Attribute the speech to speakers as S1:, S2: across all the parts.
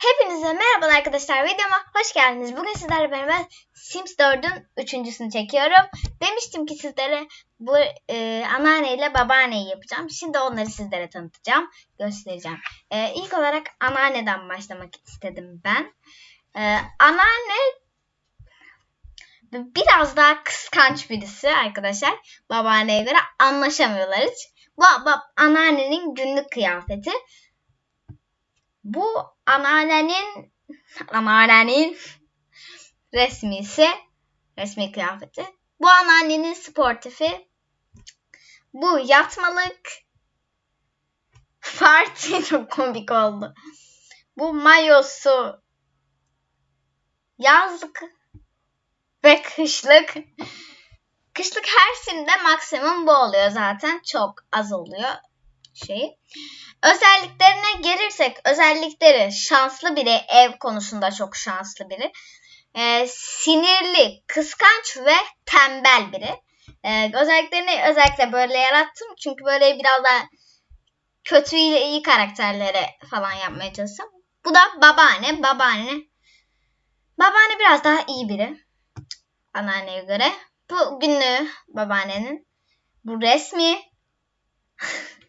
S1: Hepinize merhaba arkadaşlar videoma hoş geldiniz. Bugün sizlerle beraber Sims 4'ün üçüncüsünü çekiyorum. Demiştim ki sizlere bu e, anneanne ile babaanneyi yapacağım. Şimdi onları sizlere tanıtacağım, göstereceğim. E, ilk olarak anneanneden başlamak istedim ben. E, anneanne biraz daha kıskanç birisi arkadaşlar. Babaanneye göre anlaşamıyorlar hiç. Bu bab- anneannenin günlük kıyafeti. Bu anneannenin anneannenin resmisi, resmi kıyafeti. Bu anneannenin sportifi. Bu yatmalık. Parti çok komik oldu. Bu mayosu. Yazlık ve kışlık. Kışlık her simde maksimum bu oluyor zaten. Çok az oluyor şey. Özelliklerine gelirsek özellikleri şanslı biri ev konusunda çok şanslı biri. Ee, sinirli, kıskanç ve tembel biri. Ee, özelliklerini özellikle böyle yarattım. Çünkü böyle biraz daha kötü iyi karakterlere falan yapmaya çalıştım. Bu da babaanne. Babaanne. Babaanne biraz daha iyi biri. Anneanneye göre. Bu günlüğü babaannenin. Bu resmi.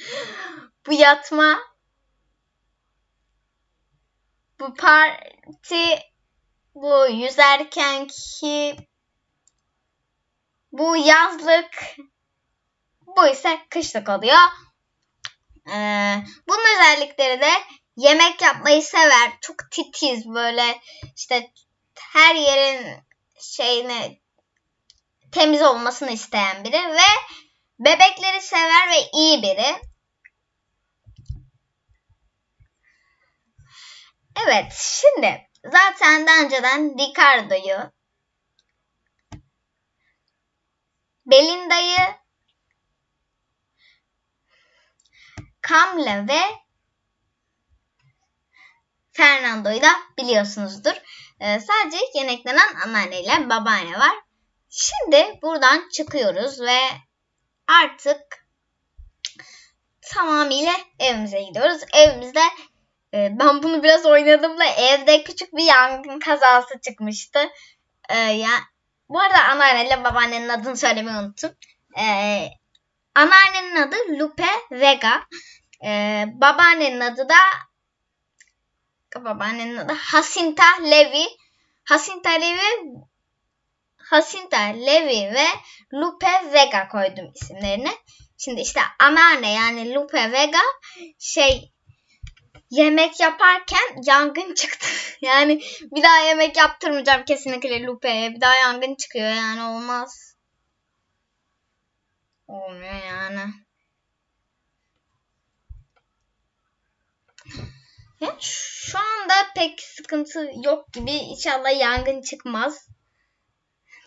S1: bu yatma. Bu parti. Bu yüzerkenki. Bu yazlık. Bu ise kışlık oluyor. Ee, bunun özellikleri de yemek yapmayı sever. Çok titiz böyle işte her yerin şeyini temiz olmasını isteyen biri ve bebekleri sever ve iyi biri. Evet, şimdi zaten daha önceden Ricardo'yu, Belinda'yı, Kamla ve Fernando'yu da biliyorsunuzdur. Ee, sadece yeneklenen anneanne ile babaanne var. Şimdi buradan çıkıyoruz ve artık tamamıyla evimize gidiyoruz. Evimizde ben bunu biraz oynadım da evde küçük bir yangın kazası çıkmıştı. E, ya bu arada anneanneyle babaannenin adını söylemeyi unuttum. E, anneannenin adı Lupe Vega. E, babaannenin adı da babaannenin adı Jacinta Levi. Jacinta Levi Jacinta Levi ve Lupe Vega koydum isimlerini. Şimdi işte anneanne yani Lupe Vega şey yemek yaparken yangın çıktı. Yani bir daha yemek yaptırmayacağım kesinlikle Lupe'ye. Bir daha yangın çıkıyor yani olmaz. Olmuyor yani. Ya şu anda pek sıkıntı yok gibi. İnşallah yangın çıkmaz.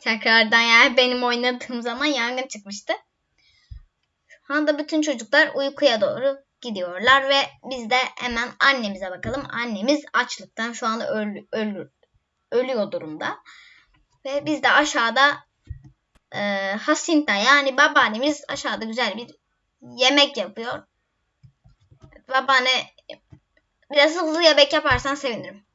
S1: Tekrardan yani benim oynadığım zaman yangın çıkmıştı. Şu anda bütün çocuklar uykuya doğru gidiyorlar ve biz de hemen annemize bakalım. Annemiz açlıktan şu anda ölü, ölü, ölüyor durumda. Ve biz de aşağıda e, Hasinta yani babaannemiz aşağıda güzel bir yemek yapıyor. Babaanne biraz hızlı yemek yaparsan sevinirim.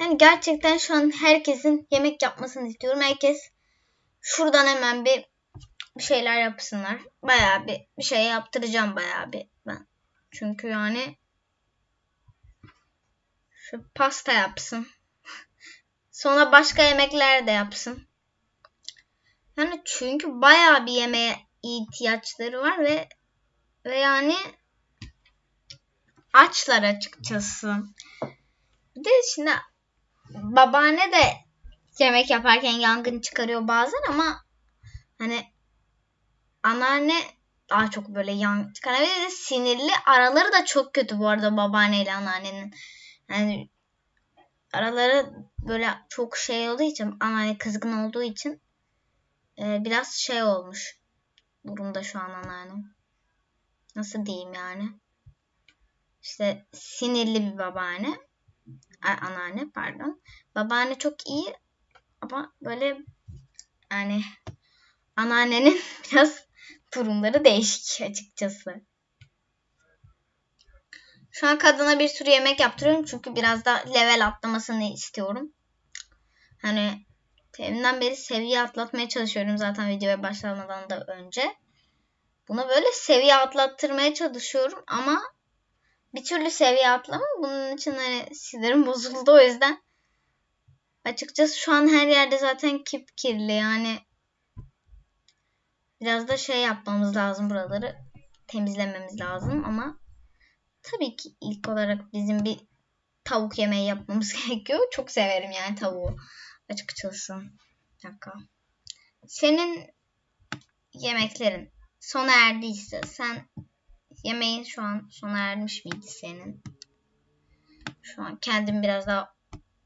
S1: Yani gerçekten şu an herkesin yemek yapmasını istiyorum. Herkes şuradan hemen bir bir şeyler yapsınlar. Bayağı bir bir şey yaptıracağım bayağı bir ben. Çünkü yani şu pasta yapsın. Sonra başka yemekler de yapsın. Yani çünkü bayağı bir yemeğe ihtiyaçları var ve ve yani açlar açıkçası. Bir de şimdi babaanne de yemek yaparken yangın çıkarıyor bazen ama hani anneanne daha çok böyle çıkarıyor. Bir de sinirli araları da çok kötü bu arada babaanne ile anneannenin. Yani araları böyle çok şey olduğu için anneanne kızgın olduğu için e, biraz şey olmuş durumda şu an anneanne. Nasıl diyeyim yani? İşte sinirli bir babaanne. Ay, anneanne pardon. Babaanne çok iyi ama böyle yani anneannenin biraz durumları değişik açıkçası. Şu an kadına bir sürü yemek yaptırıyorum çünkü biraz da level atlamasını istiyorum. Hani Evimden beri seviye atlatmaya çalışıyorum zaten videoya başlamadan da önce. Buna böyle seviye atlattırmaya çalışıyorum ama bir türlü seviye atlama. Bunun için hani sinirim bozuldu o yüzden. Açıkçası şu an her yerde zaten kip kirli yani. Biraz da şey yapmamız lazım buraları. Temizlememiz lazım ama tabii ki ilk olarak bizim bir tavuk yemeği yapmamız gerekiyor. Çok severim yani tavuğu açıkçası. Bir dakika. Senin yemeklerin sona erdiyse sen yemeğin şu an sona ermiş miydi senin? Şu an kendim biraz daha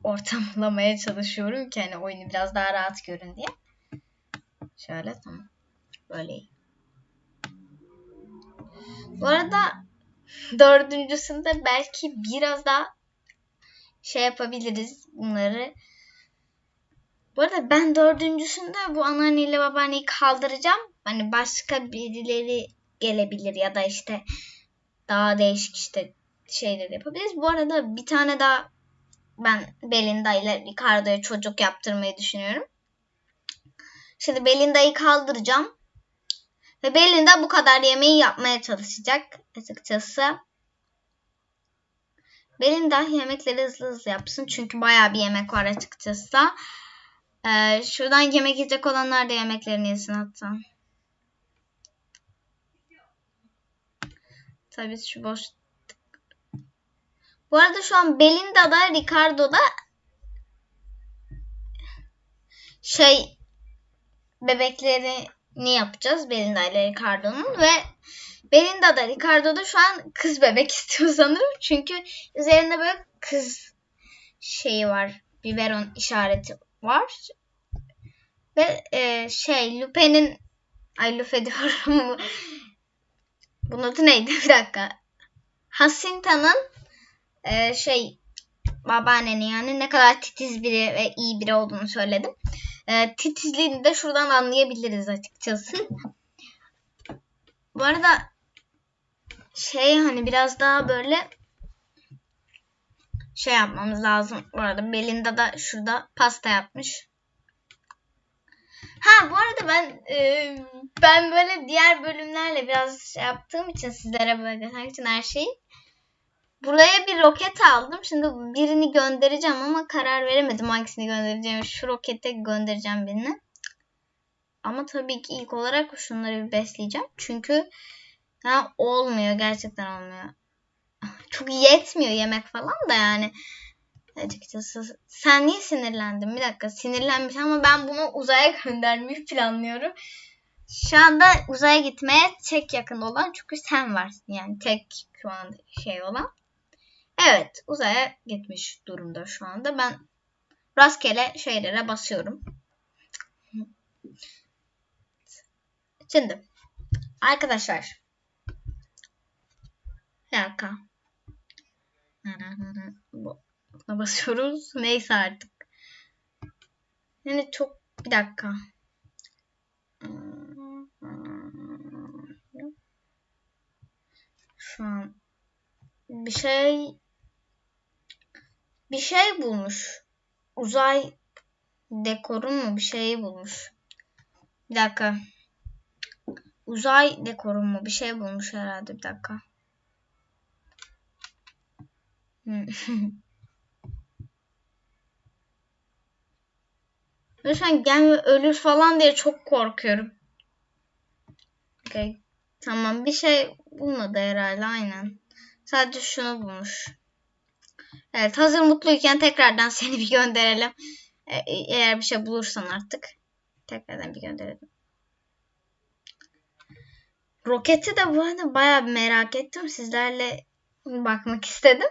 S1: ortamlamaya çalışıyorum ki hani oyunu biraz daha rahat görün diye. Şöyle tamam. Böyle. Bu arada dördüncüsünde belki biraz daha şey yapabiliriz bunları. Bu arada ben dördüncüsünde bu anneanneyle babaanneyi kaldıracağım. Hani başka birileri gelebilir ya da işte daha değişik işte şeyler yapabiliriz. Bu arada bir tane daha ben Belinda ile Ricardo'ya çocuk yaptırmayı düşünüyorum. Şimdi Belinda'yı kaldıracağım. Ve Belinda bu kadar yemeği yapmaya çalışacak açıkçası. Belinda yemekleri hızlı hızlı yapsın. Çünkü baya bir yemek var açıkçası. Ee, şuradan yemek yiyecek olanlar da yemeklerini yesin hatta. Tabii şu boş. Bu arada şu an Belinda'da, Ricardo'da şey bebeklerini yapacağız Belinda ile Ricardo'nun ve Belinda da Ricardo da şu an kız bebek istiyor sanırım. Çünkü üzerinde böyle kız şeyi var. Biberon işareti var. Ve e, şey Lupe'nin ay Lupe diyorum. Bunun adı neydi? Bir dakika. Hasinta'nın e, şey babaannenin yani ne kadar titiz biri ve iyi biri olduğunu söyledim. E, titizliğini de şuradan anlayabiliriz açıkçası. Bu arada şey hani biraz daha böyle şey yapmamız lazım. Bu arada Belinda da şurada pasta yapmış. Ha bu arada ben e, ben böyle diğer bölümlerle biraz şey yaptığım için sizlere böyle için her şeyi. Buraya bir roket aldım. Şimdi birini göndereceğim ama karar veremedim hangisini göndereceğim. Şu rokete göndereceğim birini. Ama tabii ki ilk olarak şunları bir besleyeceğim. Çünkü ha, olmuyor. Gerçekten olmuyor. Çok yetmiyor yemek falan da yani açıkçası. Sen niye sinirlendin? Bir dakika sinirlenmiş ama ben bunu uzaya göndermeyi planlıyorum. Şu anda uzaya gitmeye tek yakın olan çünkü sen varsın. Yani tek şu an şey olan. Evet uzaya gitmiş durumda şu anda. Ben rastgele şeylere basıyorum. Şimdi arkadaşlar bir dakika. Bu basıyoruz. Neyse artık. Yani çok bir dakika. Şu an bir şey bir şey bulmuş. Uzay dekoru mu bir şey bulmuş. Bir dakika. Uzay dekoru mu bir şey bulmuş herhalde bir dakika. Lütfen gelme ölür falan diye çok korkuyorum. Okay. Tamam bir şey bulmadı herhalde aynen. Sadece şunu bulmuş. Evet hazır mutluyken tekrardan seni bir gönderelim. E, e, eğer bir şey bulursan artık. Tekrardan bir gönderelim. Roketi de bu arada bayağı merak ettim. Sizlerle bakmak istedim.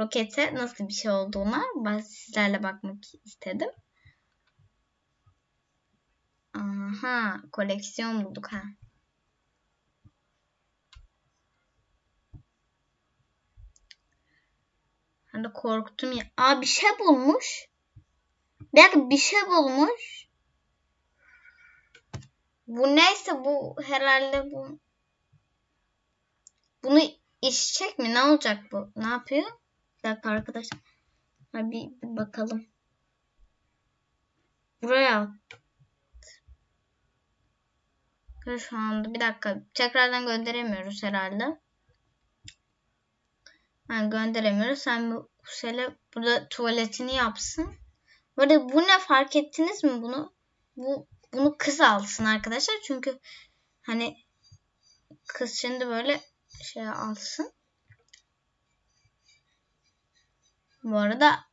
S1: Rokete nasıl bir şey olduğuna sizlerle bakmak istedim. Aha koleksiyon bulduk ha. Ben de korktum ya. Aa bir şey bulmuş. Bir dakika bir şey bulmuş. Bu neyse bu herhalde bu. Bunu İşecek mi? Ne olacak bu? Ne yapıyor? Bir dakika arkadaşlar. Ha, bir, bir bakalım. Buraya at. Şu anda bir dakika. Tekrardan gönderemiyoruz herhalde. Yani gönderemiyoruz. Sen bu Hüsel'e burada tuvaletini yapsın. Böyle bu ne fark ettiniz mi bunu? Bu bunu kız alsın arkadaşlar. Çünkü hani kız şimdi böyle şey alsın. Bu arada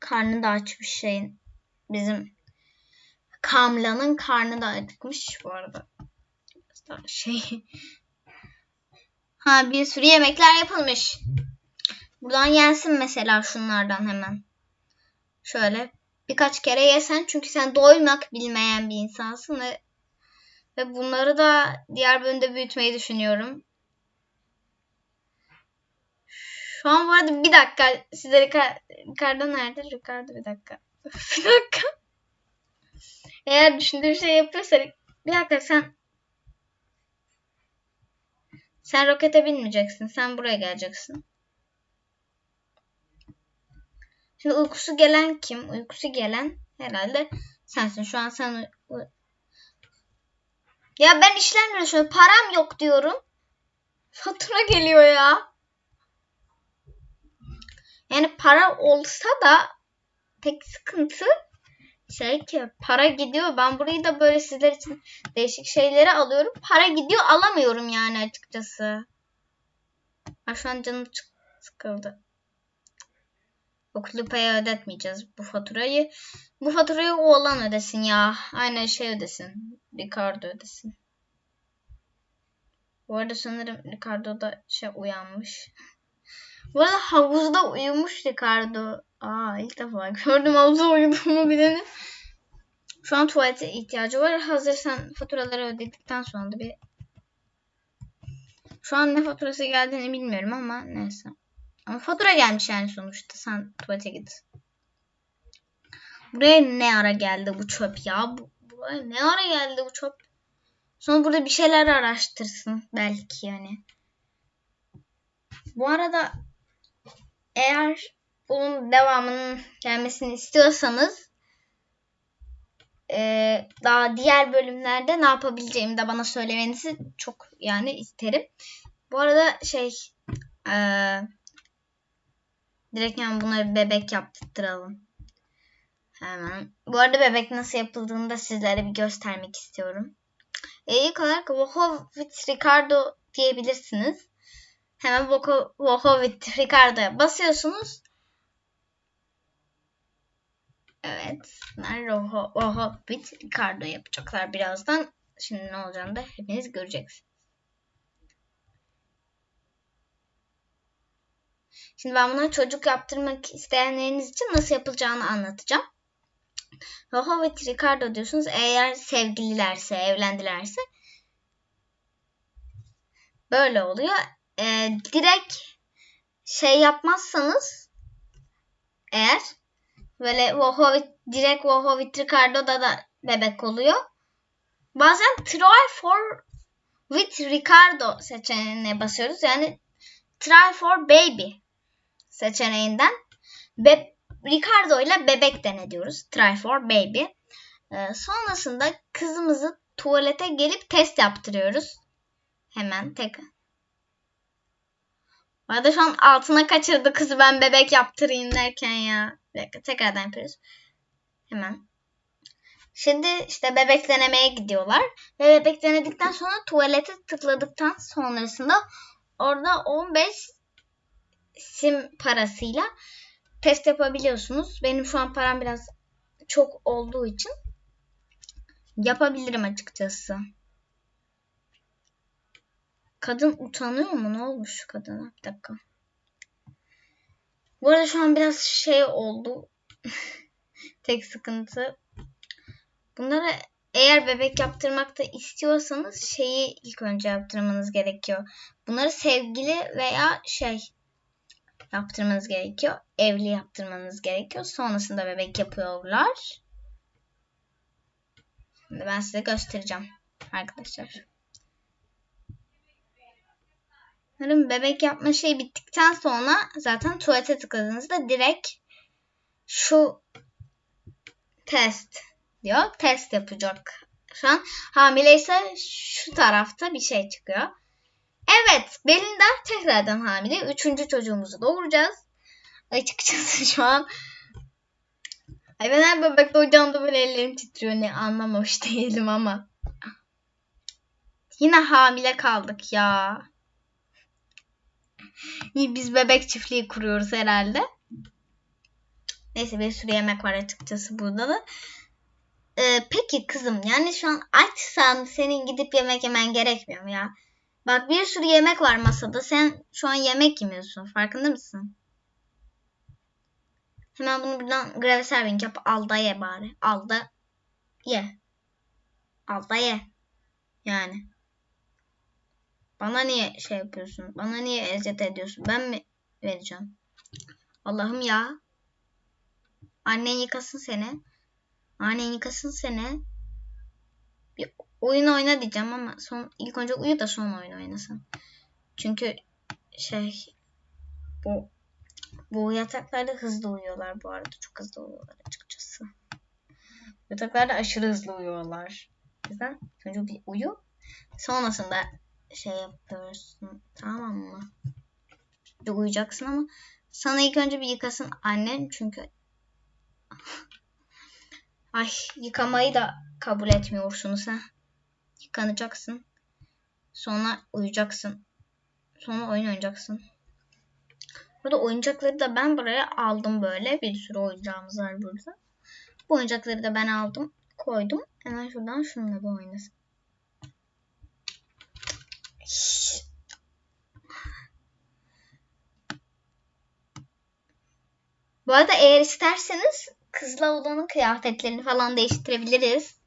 S1: karnı da açmış şeyin. Bizim Kamla'nın karnı da acıkmış bu arada. Şey. Ha bir sürü yemekler yapılmış. Buradan yensin mesela şunlardan hemen. Şöyle birkaç kere yesen çünkü sen doymak bilmeyen bir insansın ve ve bunları da diğer bölümde büyütmeyi düşünüyorum. Şu an bu arada bir dakika. Size Ricardo nerede? Ricardo bir dakika. bir dakika. Eğer düşündüğü şey yapıyorsa bir dakika sen sen rokete binmeyeceksin. Sen buraya geleceksin. Şimdi uykusu gelen kim? Uykusu gelen herhalde sensin. Şu an sen ya ben işlemle uğraşıyorum. Param yok diyorum. Fatura geliyor ya. Yani para olsa da tek sıkıntı şey ki para gidiyor. Ben burayı da böyle sizler için değişik şeyleri alıyorum. Para gidiyor alamıyorum yani açıkçası. Ha, şu an canım sıkıldı. Okulu paya ödetmeyeceğiz bu faturayı. Bu faturayı o olan ödesin ya. Aynen şey ödesin. Ricardo ödesin. Bu arada sanırım Ricardo da şey uyanmış. Bu arada havuzda uyumuş Ricardo. Aa ilk defa gördüm havuzda uyuduğumu bileni. Şu an tuvalete ihtiyacı var. Hazır sen faturaları ödedikten sonra da bir şu an ne faturası geldiğini bilmiyorum ama neyse. Ama fatura gelmiş yani sonuçta. Sen tuvalete git. Buraya ne ara geldi bu çöp ya? Buraya ne ara geldi bu çöp? Sonra burada bir şeyler araştırsın belki yani. Bu arada eğer bunun devamının gelmesini istiyorsanız e, daha diğer bölümlerde ne yapabileceğimi de bana söylemenizi çok yani isterim. Bu arada şey e, direkt yani bunları bebek yaptıralım. Hemen. Bu arada bebek nasıl yapıldığını da sizlere bir göstermek istiyorum. E, ilk olarak with Ricardo diyebilirsiniz. Hemen with Ricardo'ya basıyorsunuz. Evet. With Ricardo yapacaklar birazdan. Şimdi ne olacağını da hepiniz göreceksiniz. Şimdi ben buna çocuk yaptırmak isteyenleriniz için nasıl yapılacağını anlatacağım. Roho ve Ricardo diyorsunuz. Eğer sevgililerse, evlendilerse böyle oluyor. Ee, direkt şey yapmazsanız eğer böyle Voho, direkt Voho with Ricardo'da da bebek oluyor. Bazen try for with Ricardo seçeneğine basıyoruz. Yani try for baby seçeneğinden be Ricardo ile bebek dene diyoruz. Try for baby. Ee, sonrasında kızımızı tuvalete gelip test yaptırıyoruz. Hemen tek. Arada şu an altına kaçırdı kızı ben bebek yaptırayım derken ya. Bir dakika tekrardan yapıyoruz. Hemen. Şimdi işte bebek denemeye gidiyorlar. Ve bebek denedikten sonra tuvalete tıkladıktan sonrasında orada 15 sim parasıyla test yapabiliyorsunuz. Benim şu an param biraz çok olduğu için yapabilirim açıkçası. Kadın utanıyor mu? Ne olmuş kadına? Bir dakika. Bu arada şu an biraz şey oldu. Tek sıkıntı. Bunlara eğer bebek yaptırmakta istiyorsanız şeyi ilk önce yaptırmanız gerekiyor. Bunları sevgili veya şey yaptırmanız gerekiyor. Evli yaptırmanız gerekiyor. Sonrasında bebek yapıyorlar. Şimdi ben size göstereceğim arkadaşlar. Sanırım bebek yapma şey bittikten sonra zaten tuvalete tıkladığınızda direkt şu test diyor. Test yapacak. Şu an hamileyse şu tarafta bir şey çıkıyor. Evet Belinda tekrardan hamile. Üçüncü çocuğumuzu doğuracağız. Açıkçası şu an Ay ben her bebek doğacağımda böyle ellerim titriyor. Ne anlamamış değilim ama. Yine hamile kaldık ya. Biz bebek çiftliği kuruyoruz herhalde. Neyse bir sürü yemek var açıkçası burada da. Ee, peki kızım yani şu an açsan senin gidip yemek yemen gerekmiyor mu ya? Bak bir sürü yemek var masada. Sen şu an yemek yemiyorsun. Farkında mısın? Hemen bunu buradan grave serving yap. Al da ye bari. Al da ye. Al da ye. Yani. Bana niye şey yapıyorsun? Bana niye eziyet ediyorsun? Ben mi vereceğim? Allah'ım ya. Annen yıkasın seni. Annen yıkasın seni. Bir oyun oyna diyeceğim ama son ilk önce uyu da sonra oyun oynasın. Çünkü şey bu bu yataklarda hızlı uyuyorlar bu arada. Çok hızlı uyuyorlar açıkçası. Yataklarda aşırı hızlı uyuyorlar. O yüzden önce bir uyu. Sonrasında şey yapıyorsun. Tamam mı? Bir uyuyacaksın ama sana ilk önce bir yıkasın annen çünkü Ay yıkamayı da kabul etmiyorsunuz ha. Yıkanacaksın. Sonra uyuyacaksın. Sonra oyun oynayacaksın. Burada oyuncakları da ben buraya aldım böyle. Bir sürü oyuncağımız var burada. Bu oyuncakları da ben aldım. Koydum. Hemen şuradan şununla bir oynasın. Bu arada eğer isterseniz kızla olanın kıyafetlerini falan değiştirebiliriz.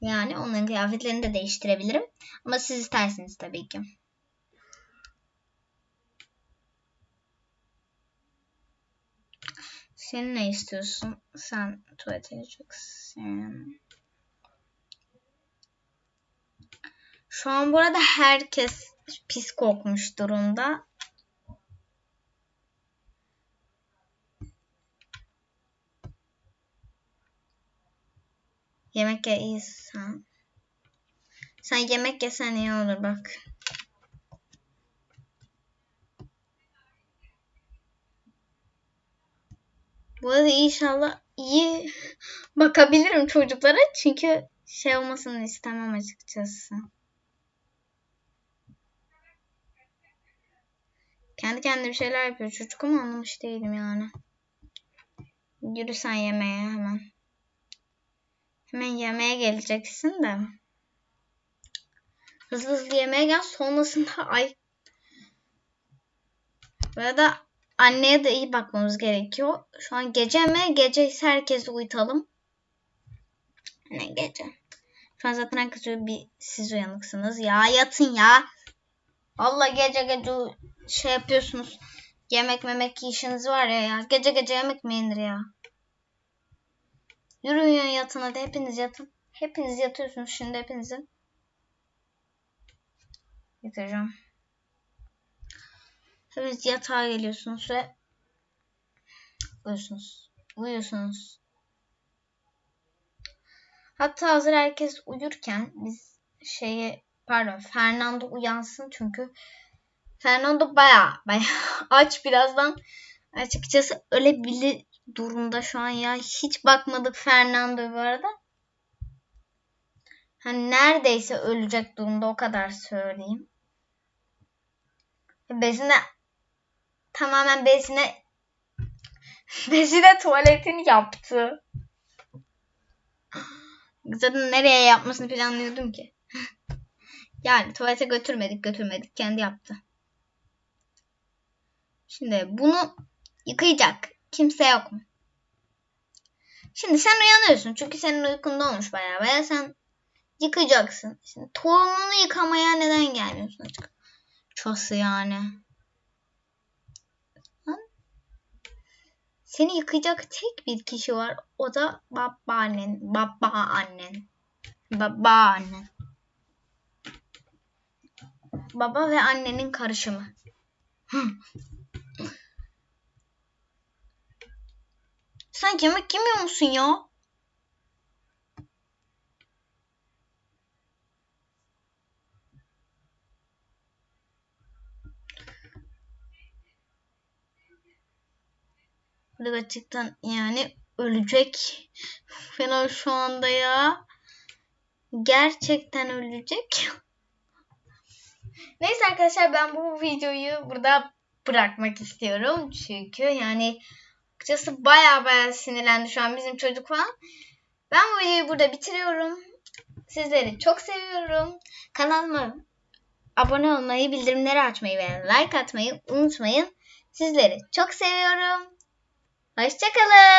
S1: Yani onların kıyafetlerini de değiştirebilirim. Ama siz isterseniz tabii ki. Sen ne istiyorsun? Sen tuvalete gideceksin. Şu an burada herkes pis kokmuş durumda. Yemek ye iyisin. Sen yemek yesen iyi olur bak. Bu arada inşallah iyi bakabilirim çocuklara. Çünkü şey olmasını istemem açıkçası. Kendi kendine bir şeyler yapıyor çocuk ama anlamış değilim yani. Yürü sen yemeğe hemen. Hemen yemeğe geleceksin de. Hızlı hızlı yemeğe gel. Sonrasında ay. Bu arada anneye de iyi bakmamız gerekiyor. Şu an gece mi? Gece ise herkesi uyutalım. Ne gece? Şu an zaten herkes bir siz uyanıksınız. Ya yatın ya. Allah gece gece şey yapıyorsunuz. Yemek memek işiniz var ya ya. Gece gece yemek mi yenir ya? Yürüyün yatın hadi hepiniz yatın. Hepiniz yatıyorsunuz şimdi hepinizi. Yatıracağım. Hepiniz yatağa geliyorsunuz ve uyuyorsunuz. Uyuyorsunuz. Hatta hazır herkes uyurken biz şeyi pardon Fernando uyansın çünkü Fernando baya baya aç birazdan açıkçası ölebilir durumda şu an ya. Hiç bakmadık Fernando bu arada. Hani neredeyse ölecek durumda o kadar söyleyeyim. Bezine tamamen bezine bezine tuvaletini yaptı. Zaten nereye yapmasını planlıyordum ki. yani tuvalete götürmedik götürmedik kendi yaptı. Şimdi bunu yıkayacak. Kimse yok mu? Şimdi sen uyanıyorsun çünkü senin uykun olmuş bayağı veya sen yıkacaksın. Şimdi torununu yıkamaya neden gelmiyorsun açık? Çosu yani. Seni yıkayacak tek bir kişi var. O da babaannen. Babaannen. Babaannen. baba ve annenin karışımı. Sen yemek yemiyor musun ya? Burada gerçekten yani ölecek. Fena şu anda ya. Gerçekten ölecek. Neyse arkadaşlar ben bu videoyu burada bırakmak istiyorum. Çünkü yani açıkçası baya baya sinirlendi şu an bizim çocuk falan. Ben bu videoyu burada bitiriyorum. Sizleri çok seviyorum. Kanalıma abone olmayı, bildirimleri açmayı ve like atmayı unutmayın. Sizleri çok seviyorum. Hoşçakalın.